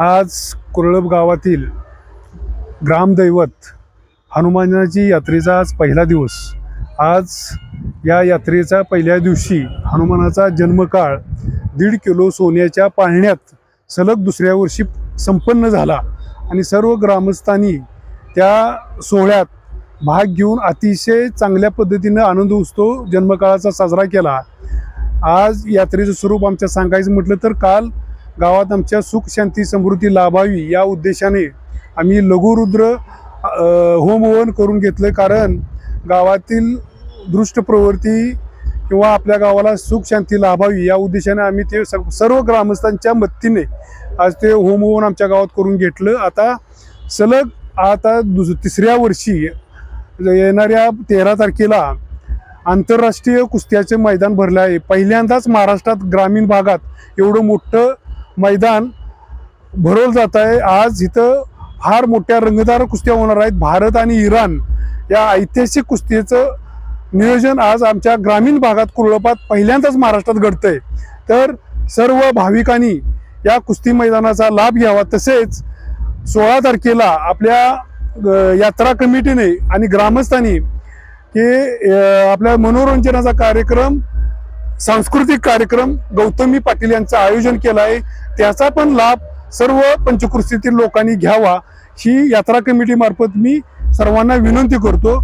आज कुरळप गावातील ग्रामदैवत हनुमानाची यात्रेचा आज पहिला दिवस. आज या यात्रेचा पहिल्या दिवशी हनुमानाचा जन्मकाळ दीड किलो सोन्याच्या पाळण्यात सलग दुसऱ्या वर्षी संपन्न झाला आणि सर्व ग्रामस्थांनी त्या सोहळ्यात भाग घेऊन अतिशय चांगल्या पद्धतीनं आनंद उत्सव जन्मकाळाचा साजरा केला. आज यात्रेचं स्वरूप आमच्या सांगायचं म्हटलं तर काल गावात आमच्या सुख शांती समृद्धी लाभावी या उद्देशाने आम्ही लघुरुद्र अ, होम हवन करून घेतलं. कारण गावातील दृष्ट प्रवृत्ती किंवा आपल्या गावाला सुख शांती लाभावी या उद्देशाने आम्ही ते स- सर्व ग्रामस्थांच्या मदतीने आज ते होम हवन आमच्या गावात करून घेतलं. आता सलग आता दुस तिसऱ्या वर्षी येणाऱ्या तेरा तारखेला आंतरराष्ट्रीय कुस्त्याचे मैदान भरलं आहे. पहिल्यांदाच महाराष्ट्रात ग्रामीण भागात एवढं मोठं मैदान भरवलं जात आहे. आज इथं फार मोठ्या रंगदार कुस्त्या होणार आहेत. भारत आणि इराण या ऐतिहासिक कुस्तीचं नियोजन आज आमच्या ग्रामीण भागात कुरळपात पहिल्यांदाच महाराष्ट्रात घडतंय. तर सर्व भाविकांनी या कुस्ती मैदानाचा लाभ घ्यावा. तसेच सोळा तारखेला आपल्या यात्रा कमिटीने आणि ग्रामस्थांनी की आपल्या मनोरंजनाचा कार्यक्रम सांस्कृतिक कार्यक्रम गौतमी पाटील यांचं आयोजन केलं आहे. त्याचा पण लाभ सर्व पंचकृषीतील लोकांनी घ्यावा. ही यात्रा कमिटीमार्फत मी सर्वांना विनंती करतो.